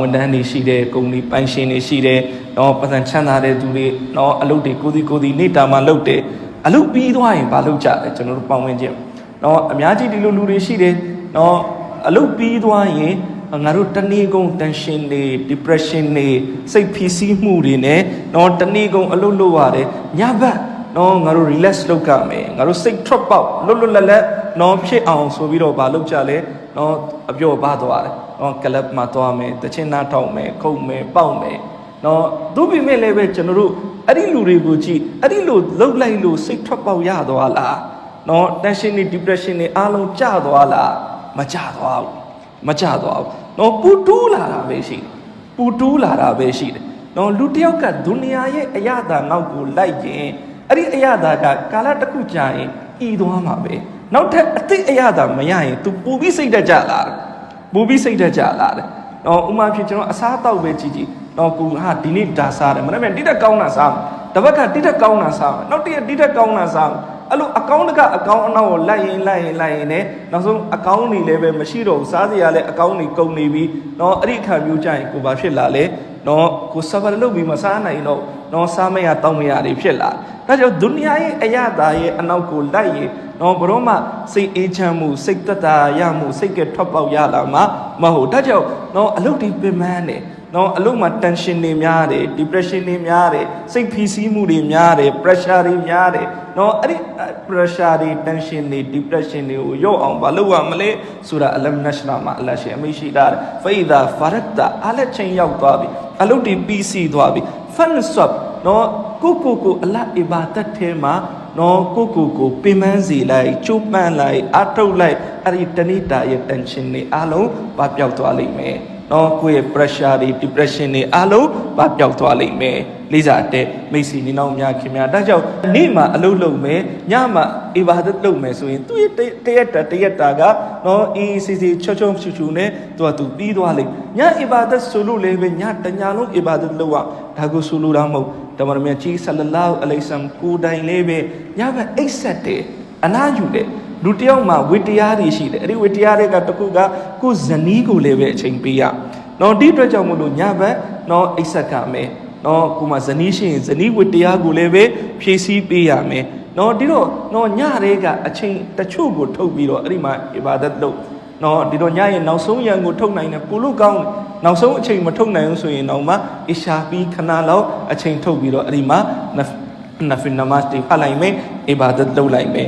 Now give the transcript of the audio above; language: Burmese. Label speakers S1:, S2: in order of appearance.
S1: ဝန်ထမ်းတွေရှိတယ်ကုမ္ပဏီပိုင်ရှင်တွေရှိတယ်နော်ပတ်စံချမ်းသာတဲ့သူတွေနော်အလုပ်တွေကိုစီကိုစီနေတာမှလုပ်တယ်အလုပ်ပြီးသွားရင်ဘာလုပ်ကြလဲကျွန်တော်တို့ပေါင်းဝင်ခြင်းနော်အများကြီးဒီလိုလူတွေရှိတယ်နော်အလုပ်ပြီးသွားရင်ငါတို့တနေ့ကုန် tension တွေ depression တွေစိတ်ဖိစီးမှုတွေနဲ့နော်တနေ့ကုန်အလုပ်လုပ်ရတယ်ညဘက်နော်ငါတို့ relax လုပ်ကြမယ်ငါတို့စိတ်ထွက်ပေါက်လွတ်လွတ်လပ်လပ် နော်ဖြစ်အောင်ဆိုပြီးတော့ဘာလုပ်ကြလဲနော်အပြော့ပါသွားတယ်နော်ကလပ်မှာသွားမယ်တချင်းနာထောက်မယ်ခုတ်မယ်ပေါက်မယ်နော်သူပြိမဲ့လည်းပဲကျွန်တော်တို့အဲ့ဒီလူတွေကိုကြည့်အဲ့ဒီလိုလှုပ်လိုက်လို့စိတ်ထွက်ပေါက်ရသွားလားနော် tension တွေ depression တွေအားလုံးကျသွားလားမကျသွားဘူးမကျသွားဘူးနော်ပူတူးလာတာပဲရှိတယ်ပူတူးလာတာပဲရှိတယ်နော်လူတစ်ယောက်ကဒုနီယာရဲ့အရသာနောက်ကိုလိုက်ရင်အဲ့ဒီအရသာကကာလတစ်ခုကြာရင်ဤသွားမှာပဲ နောက်ထပ်အသိအရသာမရရင် तू ပူပြီးစိတ်တက်ကြလာတယ်ပူပြီးစိတ်တက်ကြလာတယ်နော်ဥမာဖြစ်ကျွန်တော်အစားတောက်ပဲကြည့်ကြည့်နော်ကိုဟာဒီနေ့ဒါစားတယ်မနေ့ကတိတက်ကောင်းတာစားမယ်တစ်ဘက်ကတိတက်ကောင်းတာစားမယ်နောက်တစ်ရက်တိတက်ကောင်းတာစားမယ်အဲ့လိုအကောင့်တကအကောင့်အနောက်ကိုလိုက်ရင်လိုက်ရင်လိုက်ရင်လည်းနောက်ဆုံးအကောင့်တွေလည်းပဲမရှိတော့ဘူးစားစရာလည်းအကောင့်တွေကုန်နေပြီเนาะအဲ့ဒီအခါမျိုးကြရင်ကိုဘာဖြစ်လာလဲเนาะကိုစဘာလုပ်ပြီးမစားနိုင်တော့ နော်စားမရတောင်းမရတွေဖြစ်လာဒါကြောင့်ဒုနီယာရဲ့အရာသားရဲ့အနောက်ကိုလိုက်ရင်နော်ဘရောမစိတ်အေးချမ်းမှုစိတ်သက်သာရမှုစိတ်ကထွက်ပေါက်ရလာမှာမဟုတ်ဒါကြောင့်နော်အလုပ်တွေပင်ပန်းတယ်နော်အလုပ်မှာ tension တွေများတယ် depression တွေများတယ်စိတ်ဖိစီးမှုတွေများတယ် pressure တွေများတယ်နော်အဲ့ဒီ pressure တွေ tension တွေ depression တွေကိုရော့အောင်မလုပ်ရမလဲဆိုတာအလမ်နရှနာမှာအလရှင်အမိရှိတာဖိဒါဖာရတ်တာအလက်ချင်းရောက်သွားပြီအလုပ်တွေပြီးစီးသွားပြီ fun swap နော်ကိုကိုကိုအလတ်အီဘာဒတ်ထဲမှာနော်ကိုကိုကိုပင်ပန်းစီလိုက်ကျိုးပန်းလိုက်အထုတ်လိုက်အဲ့ဒီတဏိတာရဲ့ tension တွေအလုံးပပျောက်သွားလိမ့်မယ်နော်ကိုယ့်ရဲ့ pressure တွေ depression တွေအလုံးပပျောက်သွားလိမ့်မယ်လေးစားတဲ့မိတ်ဆွေနေနောက်များခင်ဗျာဒါကြောင့်နေ့မှာအလုပ်လုပ်မယ်ညမှာအီဘာဒတ်လုပ်မယ်ဆိုရင်သူ့ရဲ့တရက်တာတရက်တာကနော်အီစီစီချောချောချူချူနဲ့သူကသူပြီးသွားလိမ့်ညအီဘာဒတ်ဆိုလို့လည်းပဲညတညာလုံးအီဘာဒတ်လုပ်ရ ဒါကိုဆိုလိုတာမဟုတ်တမန်တော်မြတ်ကြီးဆလလာဟူအလိုင်ဆမ်ကိုတိုင်လေးပဲညဘက်အိတ်ဆက်တယ်အနာယူတယ်လူတယောက်မှာဝိတရားတွေရှိတယ်အဲ့ဒီဝိတရားတွေကတစ်ခုကကိုဇနီးကိုလည်းပဲအချိန်ပေးရနော်ဒီအတွက်ကြောင့်မလို့ညဘက်နော်အိတ်ဆက်ကမယ်နော်ကိုမဇနီးရှိရင်ဇနီးဝိတရားကိုလည်းပဲဖြည့်ဆည်းပေးရမယ်နော်ဒီတော့နော်ညရဲကအချိန်တချို့ကိုထုတ်ပြီးတော့အဲ့ဒီမှာအီဘာဒတ်လုပ် နော်ဒီတော့ညရဲ့နောက်ဆုံးရန်ကိုထုတ်နိုင်တယ်ပူလို့ကောင်းတယ်နောက်ဆုံးအချိန်မထုတ်နိုင်ဘူးဆိုရင်တော့မှအရှာပြီးခဏလောက်အချိန်ထုတ်ပြီးတော့အဲ့ဒီမှာနဖ်နဖ်နမတ်တီဖတ်လိုက်မယ်အီဘာဒတ်လုပ်လိုက်မယ်